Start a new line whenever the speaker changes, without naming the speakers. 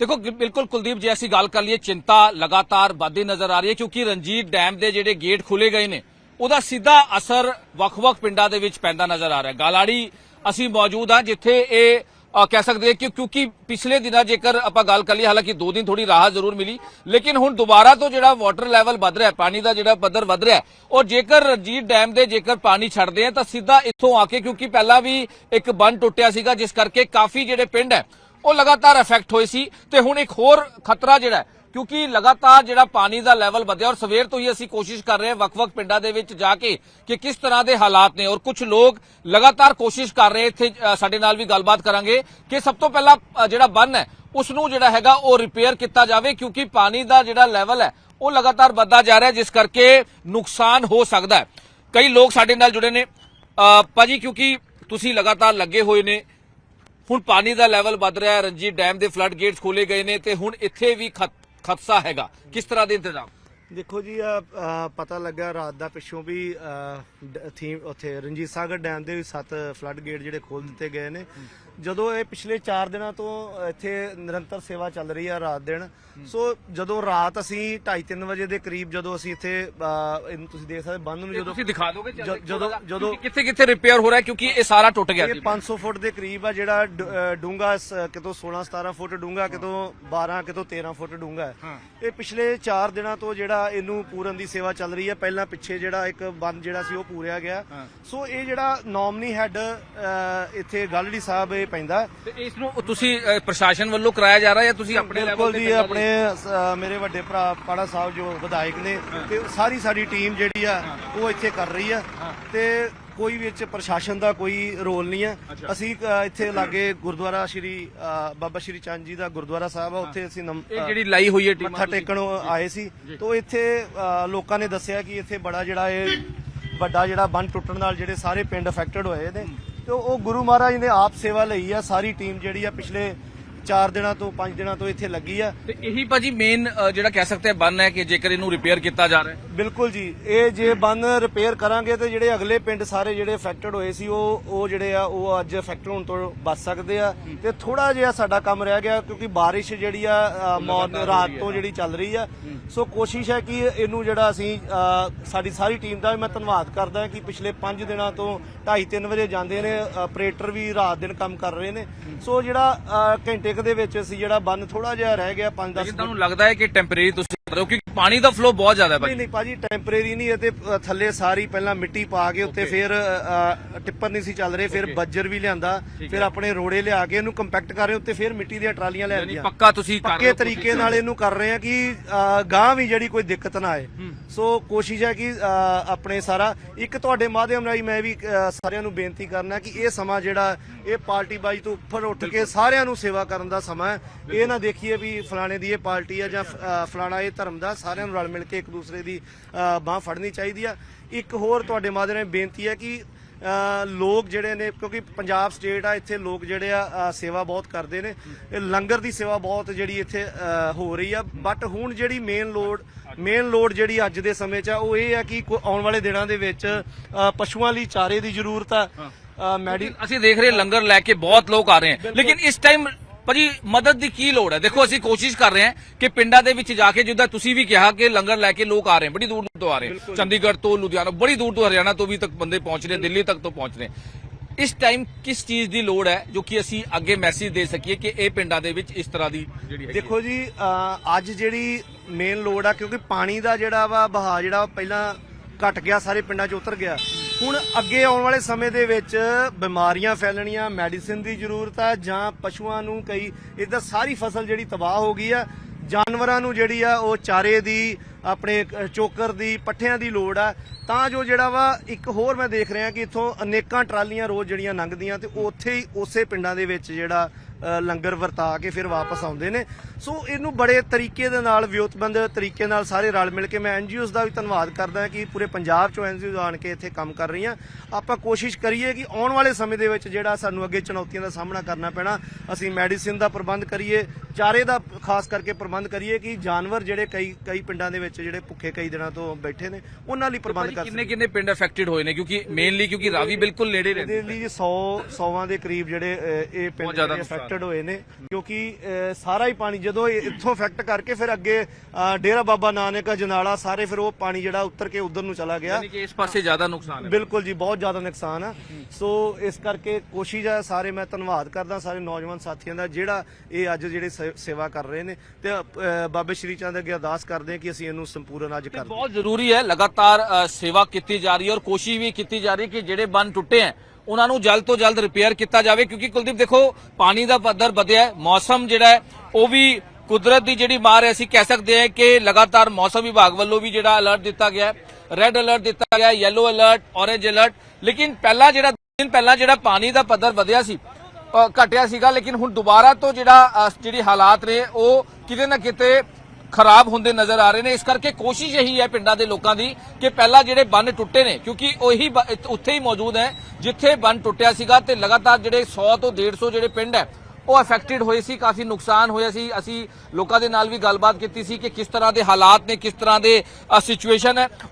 ਦੇਖੋ ਬਿਲਕੁਲ ਕੁਲਦੀਪ, ਜੀ ਅਸੀਂ ਗੱਲ ਕਰ ਲਈਏ, ਚਿੰਤਾ ਲਗਾਤਾਰ ਵੱਧਦੀ ਨਜ਼ਰ ਆ ਰਹੀ ਹੈ, ਕਿਉਂਕਿ ਰਣਜੀਤ ਡੈਮ ਦੇ ਜਿਹੜੇ ਗੇਟ ਖੁੱਲੇ ਗਏ ਨੇ, ਉਹਦਾ ਸਿੱਧਾ ਅਸਰ ਵੱਖ-ਵੱਖ ਪਿੰਡਾਂ ਦੇ ਵਿੱਚ ਪੈਂਦਾ ਨਜ਼ਰ ਆ ਰਿਹਾ ਹੈ। ਗਾਲਾੜੀ ਅਸੀਂ ਮੌਜੂਦ ਹਾਂ, ਜਿੱਥੇ ਇਹ ਕਹਿ ਸਕਦੇ ਕਿ ਕਿਉਂਕਿ ਪਿਛਲੇ ਦਿਨਾਂ ਜੇਕਰ ਆਪਾਂ ਗੱਲ ਕਰ ਲਈ ਹਾਲਾਂਕਿ ਦੋ ਦਿਨ ਥੋੜੀ ਰਾਹਤ ਜ਼ਰੂਰ ਮਿਲੀ, ਲੇਕਿਨ ਹੁਣ ਦੁਬਾਰਾ ਤੋਂ ਜਿਹੜਾ ਵਾਟਰ ਲੈਵਲ ਵੱਧ ਰਿਹਾ ਪਾਣੀ ਦਾ ਜਿਹੜਾ ਪੱਧਰ ਵੱਧ ਰਿਹਾ ਔਰ ਜੇਕਰ ਰਣਜੀਤ ਡੈਮ ਦੇ ਜੇਕਰ ਪਾਣੀ ਛੱਡਦੇ ਆ, ਤਾਂ ਸਿੱਧਾ ਇੱਥੋਂ ਆ ਕੇ ਕਿਉਂਕਿ ਪਹਿਲਾਂ ਵੀ ਇੱਕ ਬੰਨ ਟੁੱਟਿਆ ਸੀਗਾ, ਜਿਸ ਕਰਕੇ ਕਾਫੀ ਜਿਹੜੇ ਪਿੰਡ ਹੈ ਉਹ ਲਗਾਤਾਰ ਇਫੈਕਟ ਹੋਏ ਸੀ ਤੇ ਹੁਣ ਇੱਕ ਹੋਰ ਖਤਰਾ ਜਿਹੜਾ ਕਿਉਂਕਿ ਲਗਾਤਾਰ ਜਿਹੜਾ ਪਾਣੀ ਦਾ ਲੈਵਲ ਵਧਿਆ ਔਰ ਸਵੇਰ ਤੋਂ ਹੀ ਅਸੀਂ ਕੋਸ਼ਿਸ਼ ਕਰ ਰਹੇ ਹਾਂ ਵੱਖ-ਵੱਖ ਪਿੰਡਾਂ ਦੇ ਵਿੱਚ ਜਾ ਕੇ ਕਿ ਕਿਸ ਤਰ੍ਹਾਂ ਦੇ ਹਾਲਾਤ ਨੇ ਔਰ ਕੁਝ ਲੋਕ ਲਗਾਤਾਰ ਕੋਸ਼ਿਸ਼ ਕਰ ਰਹੇ ਇੱਥੇ ਸਾਡੇ ਨਾਲ ਵੀ ਗੱਲਬਾਤ ਕਰਾਂਗੇ ਕਿ ਸਭ ਤੋਂ ਪਹਿਲਾਂ ਜਿਹੜਾ ਬੰਨ ਹੈ ਉਸ ਨੂੰ ਜਿਹੜਾ ਹੈਗਾ ਉਹ ਰਿਪੇਅਰ ਕੀਤਾ ਜਾਵੇ ਕਿਉਂਕਿ ਪਾਣੀ ਦਾ ਜਿਹੜਾ ਲੈਵਲ ਹੈ, ਉਹ ਲਗਾਤਾਰ ਵੱਧਦਾ ਜਾ ਰਿਹਾ ਜਿਸ ਕਰਕੇ ਨੁਕਸਾਨ ਹੋ ਸਕਦਾ ਹੈ। ਕਈ ਲੋਕ ਸਾਡੇ ਨਾਲ ਜੁੜੇ ਨੇ। ਭਾਜੀ, ਕਿਉਂਕਿ ਤੁਸੀਂ ਲਗਾਤਾਰ ਲੱਗੇ ਹੋਏ ਨੇ ਹੁਣ ਪਾਣੀ ਦਾ ਲੈਵਲ ਵੱਧ ਰਿਹਾ ਹੈ। ਰਣਜੀਤ ਡੈਮ ਦੇ ਫਲੱਡ ਗੇਟਸ ਖੋਲੇ ਗਏ ਨੇ ਤੇ ਹੁਣ ਇੱਥੇ ਵੀ ਖਤ- ਖਦਸ਼ਾ ਹੈਗਾ। ਕਿਸ ਤਰ੍ਹਾਂ ਦੇ ਇੰਤਜ਼ਾਮ?
ਦੇਖੋ ਜੀ ਆ ਪਤਾ ਲੱਗਾ ਰਾਤ ਦਾ ਪਿੱਛੋਂ ਵੀ ਥੀਮ ਉੱਥੇ ਰਣਜੀਤ ਸਾਗਰ ਡੈਮ ਦੇ ਵੀ ਸੱਤ ਫਲੱਡ ਗੇਟ ਜਿਹੜੇ ਖੋਲ ਦਿੱਤੇ ਗਏ ਨੇ। ਜਦੋਂ ਇਹ ਪਿਛਲੇ 4 ਦਿਨਾਂ ਤੋਂ ਇੱਥੇ ਨਿਰੰਤਰ ਸੇਵਾ ਚੱਲ ਰਹੀ ਆ ਰਾਤ ਦਿਨ ਸੋ ਜਦੋਂ ਰਾਤ ਅਸੀਂ 2:30 ਵਜੇ ਦੇ ਕਰੀਬ ਜਦੋਂ ਅਸੀਂ ਇੱਥੇ ਇਹਨੂੰ ਤੁਸੀਂ ਦੇਖ ਸਕਦੇ ਬੰਦ ਨੂੰ
ਜਦੋਂ ਤੁਸੀਂ ਦਿਖਾ ਦੋਗੇ
ਜਦੋਂ- ਜਦੋਂ-
ਕਿੱਥੇ ਕਿੱਥੇ ਰਿਪੇਅਰ ਹੋ ਰਿਹਾ ਕਿਉਂਕਿ ਇਹ ਸਾਰਾ ਟੁੱਟ ਗਿਆ
ਇਹ
ਸੀ
500 ਫੁੱਟ ਦੇ ਕਰੀਬ ਆ ਜਿਹੜਾ ਡੂੰਗਾ ਕਿਤੋਂ 16 17 ਫੁੱਟ ਡੂੰਗਾ ਕਿਤੋਂ 12 ਕਿਤੋਂ 13 ਫੁੱਟ ਡੂੰਗਾ। ਇਹ ਪਿਛਲੇ 4 ਦਿਨਾਂ ਤੋਂ ਜਿਹੜਾ ਇਹਨੂੰ ਪੂਰਨ ਦੀ ਸੇਵਾ ਚੱਲ ਰਹੀ ਹੈ ਪਹਿਲਾਂ ਪਿੱਛੇ ਜਿਹੜਾ ਇੱਕ ਬੰਦ ਜਿਹੜਾ ਸੀ ਉਹ ਪੂਰਿਆ ਗਿਆ। ਸੋ ਇਹ ਜਿਹੜਾ ਨੋਮਨੀ ਹੈੱਡ ਇੱਥੇ ਗਲੜੀ ਸਾਹਿਬ ਇਹ ਪੈਂਦਾ।
ਤੇ ਇਸ ਨੂੰ ਤੁਸੀਂ ਪ੍ਰਸ਼ਾਸਨ ਵੱਲੋਂ ਕਰਾਇਆ ਜਾ ਰਿਹਾ ਜਾਂ ਤੁਸੀਂ ਆਪਣੇ ਲੈਵਲ
ਬਿਲਕੁਲ
ਤੇ
ਜੀ ਆਪਣੇ ਮੇਰੇ ਵੱਡੇ ਭਰਾ ਪਾੜਾ ਸਾਹਿਬ ਜੋ ਵਿਧਾਇਕ ਨੇ ਤੇ ਸਾਰੀ ਸਾਡੀ ਟੀਮ ਜਿਹੜੀ ਆ ਉਹ ਇੱਥੇ ਕਰ ਰਹੀ ਆ। ਤੇ ਕੋਈ ਵਿੱਚ ਪ੍ਰਸ਼ਾਸਨ ਦਾ ਕੋਈ ਰੋਲ ਨਹੀਂ ਹੈ। ਅਸੀਂ ਅ, ਇੱਥੇ ਲਾਗੇ ਗੁਰਦੁਆਰਾ ਸ਼੍ਰੀ ਅ, ਬਾਬਾ ਸ਼੍ਰੀ ਚੰਦ ਜੀ ਦਾ ਗੁਰਦੁਆਰਾ ਸਾਹਿਬ ਆ ਉੱਥੇ ਅਸੀਂ ਨਮ-
ਇਹ ਜਿਹੜੀ ਲਾਈ ਹੋਈ ਹੈ ਟੀਮ
ਮੱਥਾ ਟੇਕਣ ਆਏ ਸੀ। ਤੋਂ ਇੱਥੇ ਅ, ਲੋਕਾਂ ਨੇ ਦੱਸਿਆ ਕਿ ਇੱਥੇ ਬੜਾ ਜਿਹੜਾ ਇਹ ਵੱਡਾ ਜਿਹੜਾ ਬੰਨ ਟੁੱਟਣ ਨਾਲ ਜਿਹੜੇ ਸਾਰੇ ਪਿੰਡ ਅਫੈਕਟਡ ਹੋਏ ਨੇ। ਤੇ ਉਹ ਗੁਰੂ ਮਹਾਰਾਜ ਨੇ ਆਪ ਸੇਵਾ ਲਈ ਆ। ਸਾਰੀ ਟੀਮ ਜਿਹੜੀ ਆ ਪਿਛਲੇ 4 ਦਿਨਾਂ ਤੋਂ 5 ਦਿਨਾਂ ਤੋਂ ਇੱਥੇ ਲੱਗੀ ਆ।
ਤੇ ਇਹੀ ਭਾਜੀ ਮੇਨ ਜਿਹੜਾ ਕਹਿ ਸਕਦੇ ਆ ਬੰਨ ਹੈ ਕਿ ਜੇਕਰ ਇਹਨੂੰ ਰਿਪੇਅਰ ਕੀਤਾ ਜਾ ਰਿਹਾ ਹੈ।
ਬਿਲਕੁਲ ਜੀ। ਇਹ ਜੇ ਬੰਨ ਰਿਪੇਅਰ ਕਰਾਂਗੇ ਤੇ ਜਿਹੜੇ ਅਗਲੇ ਪਿੰਡ ਸਾਰੇ ਜਿਹੜੇ ਅਫੈਕਟਡ ਹੋਏ ਸੀ ਉਹ ਉਹ ਜਿਹੜੇ ਆ ਉਹ ਅੱਜ ਅਫੈਕਟ ਹੋਣ ਤੋਂ ਬਚ ਸਕਦੇ ਆ। ਤੇ ਥੋੜਾ ਜਿਹਾ ਸਾਡਾ ਕੰਮ ਰਹਿ ਗਿਆ ਕਿਉਂਕਿ ਬਾਰਿਸ਼ ਜਿਹੜੀ ਆ ਮਾਰਨ ਰਾਤ ਤੋਂ ਜਿਹੜੀ ਚੱਲ ਰਹੀ ਆ। ਸੋ ਕੋਸ਼ਿਸ਼ ਹੈ ਕਿ ਇਹਨੂੰ ਜਿਹੜਾ ਅਸੀਂ ਸਾਡੀ ਸਾਰੀ ਟੀਮ ਦਾ ਮੈਂ ਧੰਨਵਾਦ ਕਰਦਾ ਕਿ ਪਿਛਲੇ 5 ਦਿਨਾਂ ਤੋਂ 2:30 ਵਜੇ ਜਾਂਦੇ ਨੇ ਆਪਰੇਟਰ ਵੀ ਰਾਤ ਦਿਨ ਕੰਮ ਕਰ ਰਹੇ ਨੇ। ਸੋ ਜਿਹੜਾ ਘੰਟੇ ਦੇ ਵਿੱਚ ਅਸੀਂ ਜਿਹੜਾ ਬੰਨ ਥੋੜਾ ਜਿਹਾ ਰਹਿ ਗਿਆ 5-10
ਤੁਹਾਨੂੰ ਲੱਗਦਾ ਹੈ ਕਿ ਟੈਂਪਰੇਰੀ ਤੁਸੀਂ ਰਹੇ ਹੋ ਕਿਉਂਕਿ ਪਾਣੀ ਦਾ ਫਲੋ ਬਹੁਤ ਜ਼ਿਆਦਾ ਹੈ
ਨਹੀਂ
ਭਾਜੀ
ਨਹੀਂ ਭਾਜੀ ਟੈਂਪਰੇਰੀ ਨਹੀਂ ਇਹ ਤੇ ਅ, ਥੱਲੇ ਸਾਰੀ ਪਹਿਲਾਂ ਮਿੱਟੀ ਪਾ ਕੇ ਉੱਤੇ ਫਿਰ ਅ, ਟਿੱਪਰ ਨਹੀਂ ਸੀ ਚੱਲ ਰਹੇ ਫਿਰ ਬੱਜਰ ਵੀ ਲਿਆਂਦਾ ਫਿਰ ਆਪਣੇ ਰੋੜੇ ਲਿਆ ਕੇ ਇਹਨੂੰ ਕੰਪੈਕਟ ਕਰ ਰਹੇ ਉੱਤੇ ਫਿਰ ਮਿੱਟੀ ਦੀਆਂ ਟਰਾਲੀਆਂ
ਯਾਨੀ
ਲਿਆਂਦੀਆਂ
ਪੱਕਾ ਤੁਸੀਂ ਕਰ ਰਹੇ
ਪੱਕੇ
ਹੋ
ਤਰੀਕੇ ਨਾਲ ਇਹਨੂੰ ਕਰ ਰਹੇ ਆ ਕਿ ਅ, ਗਾਂ ਵੀ ਜਿਹੜੀ ਕੋਈ ਦਿੱਕਤ ਨਾ ਆਏ। ਸੋ ਕੋਸ਼ਿਸ਼ ਹੈ ਕਿ ਅ, ਆਪਣੇ ਸਾਰਾ ਇੱਕ ਤੁਹਾਡੇ ਮਾਧਿਅਮ ਰਾਹੀਂ ਮੈਂ ਵੀ ਅ, ਸਾਰਿਆਂ ਨੂੰ ਬੇਨਤੀ ਕਰਨਾ ਕਿ ਇਹ ਸਮਾਂ ਜਿਹੜਾ ਇਹ ਪਾਰਟੀ ਬਾਜੀ ਤੋਂ ਉੱਪਰ ਉੱਠ ਕੇ ਸਾਰਿਆਂ ਨੂੰ ਸੇਵਾ ਕਰਨ ਦਾ ਸਮਾਂ ਹੈ। ਇਹ ਨਾ ਦੇਖੀਏ ਵੀ ਫਲਾਣੇ ਦੀ ਇਹ ਪਾਰਟੀ ਆ ਜਾਂ ਅ, ਫਲਾਣਾ ਇਹ ਧਰਮ ਦਾ ਸਾਰਿਆਂ ਨੂੰ ਰਲ ਮਿਲ ਕੇ ਇੱਕ ਦੂਸਰੇ ਦੀ ਬਾਹ ਫੜਨੀ ਚਾਹੀਦੀ ਆ। ਇੱਕ ਹੋਰ ਤੁਹਾਡੇ ਮਾਧਿਅਮ ਬੇਨਤੀ ਹੈ ਕਿ ਲੋਕ ਜਿਹੜੇ ਨੇ ਕਿਉਂਕਿ ਪੰਜਾਬ ਸਟੇਟ ਆ ਇੱਥੇ ਲੋਕ ਜਿਹੜੇ ਆ ਸੇਵਾ ਬਹੁਤ ਕਰਦੇ ਨੇ। ਇਹ ਲੰਗਰ ਦੀ ਸੇਵਾ ਬਹੁਤ ਜਿਹੜੀ ਇੱਥੇ ਹੋ ਰਹੀ ਆ। ਬਟ ਹੁਣ ਜਿਹੜੀ ਮੇਨ ਲੋਡ ਮੇਨ ਲੋਡ ਜਿਹੜੀ ਅੱਜ ਦੇ ਸਮੇਂ 'ਚ ਆ ਉਹ ਇਹ ਆ ਕਿ ਆਉਣ ਵਾਲੇ ਦਿਨਾਂ ਦੇ ਵਿੱਚ ਪਸ਼ੂਆਂ ਲਈ ਚਾਰੇ ਦੀ ਜ਼ਰੂਰਤ ਆ। ਮੈਡੀ
ਅਸੀਂ ਦੇਖ ਰਹੇ ਲੰਗਰ ਲੈ ਕੇ ਬਹੁਤ ਲੋਕ ਆ ਰਹੇ ਹਨ ਲੇਕਿਨ ਇਸ ਟਾਈਮ ਭਾਜੀ ਮਦਦ ਦੀ ਕੀ ਲੋੜ ਹੈ? ਦੇਖੋ ਅਸੀਂ ਕੋਸ਼ਿਸ਼ ਕਰ ਰਹੇ ਹਾਂ ਕਿ ਪਿੰਡਾਂ ਦੇ ਵਿੱਚ ਜਾ ਕੇ ਜਿੱਦਾਂ ਤੁਸੀਂ ਵੀ ਕਿਹਾ ਕਿ ਲੰਗਰ ਲੈ ਕੇ ਲੋਕ ਆ ਰਹੇ ਬੜੀ ਦੂਰ ਤੋਂ ਆ ਰਹੇ। ਚੰਡੀਗੜ੍ਹ ਤੋਂ ਲੁਧਿਆਣਾ ਬੜੀ ਦੂਰ ਤੋਂ ਹਰਿਆਣਾ ਤੋਂ ਵੀ ਤੱਕ ਬੰਦੇ ਪਹੁੰਚ ਰਹੇ ਦਿੱਲੀ ਤੱਕ ਤੋਂ ਪਹੁੰਚ ਰਹੇ। ਇਸ ਟਾਈਮ ਕਿਸ ਚੀਜ਼ ਦੀ ਲੋੜ ਹੈ ਜੋ ਕਿ ਅਸੀਂ ਅੱਗੇ ਮੈਸੇਜ ਦੇ ਸਕੀਏ ਕਿ ਇਹ ਪਿੰਡਾਂ ਦੇ ਵਿੱਚ ਇਸ ਤਰ੍ਹਾਂ ਦੀ ਜਿਹੜੀ।
ਦੇਖੋ ਜੀ ਅੱਜ ਜਿਹੜੀ ਮੇਨ ਲੋਡ ਆ ਕਿਉਂਕਿ ਪਾਣੀ ਦਾ ਜਿਹੜਾ ਵਾ ਬਹਾ ਜਿਹੜਾ ਪਹਿਲਾਂ ਘਟ ਗਿਆ ਸਾਰੇ ਪਿੰਡਾਂ 'ਚ ਉਤਰ ਗਿਆ। ਹੁਣ ਅੱਗੇ ਆਉਣ ਵਾਲੇ ਸਮੇਂ ਦੇ ਵਿੱਚ ਬਿਮਾਰੀਆਂ ਫੈਲਣੀਆਂ ਮੈਡੀਸਿਨ ਦੀ ਜ਼ਰੂਰਤ ਆ, ਜਾਂ ਪਸ਼ੂਆਂ ਨੂੰ ਕਈ ਇਦਾਂ ਸਾਰੀ ਫਸਲ ਜਿਹੜੀ ਤਬਾਹ ਹੋ ਗਈ ਆ, ਜਾਨਵਰਾਂ ਨੂੰ ਜਿਹੜੀ ਆ, ਉਹ ਚਾਰੇ ਦੀ, ਆਪਣੇ ਚੋਕਰ ਦੀ, ਪੱਠਿਆਂ ਦੀ ਲੋੜ ਆ। ਤਾਂ ਜੋ ਜਿਹੜਾ ਵਾ, ਇੱਕ ਹੋਰ ਮੈਂ ਦੇਖ ਰਿਹਾ ਕਿ ਇੱਥੋਂ ਅਨੇਕਾਂ ਟਰਾਲੀਆਂ ਰੋਜ਼ ਜਿਹੜੀਆਂ ਲੰਘਦੀਆਂ ਤੇ ਉੱਥੇ ਹੀ ਉਸੇ ਪਿੰਡਾਂ ਦੇ ਵਿੱਚ ਜਿਹੜਾ ਲੰਗਰ ਵਰਤਾ ਕੇ ਫਿਰ ਵਾਪਸ ਆਉਂਦੇ ਨੇ। ਸੋ ਇਹਨੂੰ ਬੜੇ ਤਰੀਕੇ ਦੇ ਨਾਲ ਵਿਉਤਬੰਦ ਤਰੀਕੇ ਨਾਲ ਸਾਰੇ ਰਲ ਮਿਲ ਕੇ ਮੈਂ ਐਨਜੀਓਜ਼ ਦਾ ਵੀ ਧੰਨਵਾਦ ਕਰਦਾ ਕਿ ਪੂਰੇ ਪੰਜਾਬ ਚੋਂ ਐਨਜੀਓਜ਼ ਆਣ ਕੇ ਇੱਥੇ ਕੰਮ ਕਰ ਰਹੀਆਂ। ਆਪਾਂ ਕੋਸ਼ਿਸ਼ ਕਰੀਏ ਕਿ ਆਉਣ ਵਾਲੇ ਸਮੇਂ ਦੇ ਵਿੱਚ ਜਿਹੜਾ ਸਾਨੂੰ ਅੱਗੇ ਚੁਣੌਤੀਆਂ ਦਾ ਸਾਹਮਣਾ ਕਰਨਾ ਪੈਣਾ ਅਸੀਂ ਮੈਡੀਸਿਨ ਦਾ ਪ੍ਰਬੰਧ ਕਰੀਏ ਚਾਰੇ ਦਾ ਖਾਸ ਕਰਕੇ ਪ੍ਰਬੰਧ ਕਰੀਏ ਕਿ ਜਾਨਵਰ ਜਿਹੜੇ ਕਈ ਕਈ ਪਿੰਡਾਂ ਦੇ ਵਿੱਚ ਜਿਹੜੇ ਭੁੱਖੇ ਕਈ ਦਿਨਾਂ ਤੋਂ ਬੈਠੇ ਨੇ ਉਹਨਾਂ ਲਈ ਪ੍ਰਬੰਧ ਕਰ
ਕਿੰਨੇ ਕਿੰਨੇ ਪਿੰਡ ਅਫੈਕਟਡ ਹੋਏ ਨੇ ਕਿਉਂਕਿ ਮੇਨਲੀ ਕਿਉਂਕਿ ਰਾਵੀ ਬਿਲਕੁਲ ਨੇੜੇ ਰਹਿੰਦੇ
ਇਹਦੇ ਲਈ ਜੀ 100 100ਵਾਂ ਦੇ ਕਰੀਬ ਜਿਹੜੇ ਇਹ ਪਿੰਡ
ਜ਼ਿਆਦਾ
ਅਫੈਕਟਡ ਹੋਏ ਨੇ ਕਿਉਂਕਿ ਸਾਰਾ ਹੀ ਪਾਣੀ ਜਦੋਂ ਇੱਥੋਂ ਇਫੈਕਟ ਕਰਕੇ ਫਿਰ ਅੱਗੇ ਡੇਰਾ ਬਾਬਾ ਨਾਨਕ ਜਨਾਲਾ ਸਾਰੇ ਫਿਰ ਉਹ ਪਾਣੀ ਜਿਹੜਾ ਉੱਤਰ ਕੇ ਉਧਰ ਨੂੰ ਚਲਾ ਗਿਆ।
ਯਾਨੀ ਕਿ ਇਸ ਪਾਸੇ ਜ਼ਿਆਦਾ ਨੁਕਸਾਨ ਹੈ।
ਬਿਲਕੁਲ ਜੀ ਬਹੁਤ ਜ਼ਿਆਦਾ ਨੁਕਸਾਨ ਆ। ਸੋ ਇਸ ਕਰਕੇ ਕੋਸ਼ਿਸ਼ ਆ ਸਾਰੇ ਮੈਂ ਧੰਨਵਾਦ ਕਰਦਾ ਸਾਰੇ ਨੌਜਵਾਨ ਸਾਥੀਆਂ ਦਾ ਜਿਹੜਾ ਇਹ ਅੱਜ ਜਿਹੜੇ ਸੇ- ਸੇਵਾ ਕਰ ਰਹੇ ਨੇ। ਤੇ ਅ, ਬਾਬੇ ਸ਼੍ਰੀ ਚੰਦ ਅੱਗੇ ਅਰਦਾਸ ਕਰਦੇ ਹਾਂ ਕਿ ਅਸੀਂ ਇਹਨੂੰ ਸੰਪੂਰਨ ਅੱਜ ਕਰ
ਬਹੁਤ ਜ਼ਰੂਰੀ ਹੈ ਲਗਾਤਾਰ ਅ, ਸੇਵਾ ਕੀਤੀ ਜਾ ਰਹੀ ਹੈ ਔਰ ਕੋਸ਼ਿਸ਼ ਵੀ ਕੀਤੀ ਜਾ ਰਹੀ ਹੈ ਕਿ ਜਿਹੜੇ ਬੰਨ ਟੁੱਟੇ ਹੈ ਉਹਨਾਂ ਨੂੰ ਜਲਦ ਤੋਂ ਜਲਦ ਰਿਪੇਅਰ ਕੀਤਾ ਜਾਵੇ, ਕਿਉਂਕਿ ਕੁਲਦੀਪ ਦੇਖੋ, ਪਾਣੀ ਦਾ ਪੱਧਰ ਵਧਿਆ ਮੌਸਮ ਜਿਹੜਾ ਹੈ, ਉਹ ਵੀ ਕੁਦਰਤ ਦੀ ਜਿਹੜੀ ਮਾਰ ਹੈ, ਅਸੀਂ ਕਹਿ ਸਕਦੇ ਹਾਂ ਕਿ ਲਗਾਤਾਰ ਮੌਸਮ ਵਿਭਾਗ ਵੱਲੋਂ ਵੀ ਜਿਹੜਾ ਅਲਰਟ ਦਿੱਤਾ ਗਿਆ ਹੈ ਰੈੱਡ ਅਲਰਟ ਦਿੱਤਾ ਗਿਆ ਯੈਲੋ ਅਲਰਟ ਔਰੇਂਜ ਅਲਰਟ ਲੇਕਿਨ ਪਹਿਲਾਂ ਜਿਹੜਾ, ਦਿਨ ਪਹਿਲਾਂ ਜਿਹੜਾ ਪਾਣੀ ਦਾ ਪੱਧਰ ਵਧਿਆ ਸੀ ਘਟਿਆ ਸੀਗਾ, ਲੇਕਿਨ ਹੁਣ ਦੁਬਾਰਾ ਤੋਂ ਜਿਹੜਾ ਜਿਹੜੀ ਹਾਲਾਤ ਨੇ, ਉਹ ਕਿਤੇ ਨਾ ਕਿਤੇ ਖਰਾਬ ਹੁੰਦੇ ਨਜ਼ਰ ਆ ਰਹੇ ਨੇ। ਇਸ ਕਰਕੇ ਕੋਸ਼ਿਸ਼ ਇਹੀ ਹੈ ਪਿੰਡਾਂ ਦੇ ਲੋਕਾਂ ਦੀ ਕਿ ਪਹਿਲਾਂ ਜਿਹੜੇ ਬੰਨ ਟੁੱਟੇ ਨੇ, ਕਿਉਂਕਿ ਉਹੀ ਬ- ਉੱਥੇ ਹੀ ਮੌਜੂਦ ਹੈ, ਜਿੱਥੇ ਬੰਨ ਟੁੱਟਿਆ ਸੀਗਾ ਤੇ ਲਗਾਤਾਰ ਜਿਹੜੇ 100 ਤੋਂ 150 ਜਿਹੜੇ ਪਿੰਡ ਹੈ, ਉਹ ਅਫੈਕਟਡ ਹੋਏ ਸੀ, ਕਾਫੀ ਨੁਕਸਾਨ ਹੋਇਆ ਸੀ। ਅਸੀਂ ਲੋਕਾਂ ਦੇ ਨਾਲ ਵੀ ਗੱਲਬਾਤ ਕੀਤੀ ਸੀ ਕਿ ਕਿਸ ਤਰ੍ਹਾਂ ਦੇ ਹਾਲਾਤ ਨੇ, ਕਿਸ ਤਰ੍ਹਾਂ ਦੇ ਸਿਚੁਏਸ਼ਨ ਹੈ।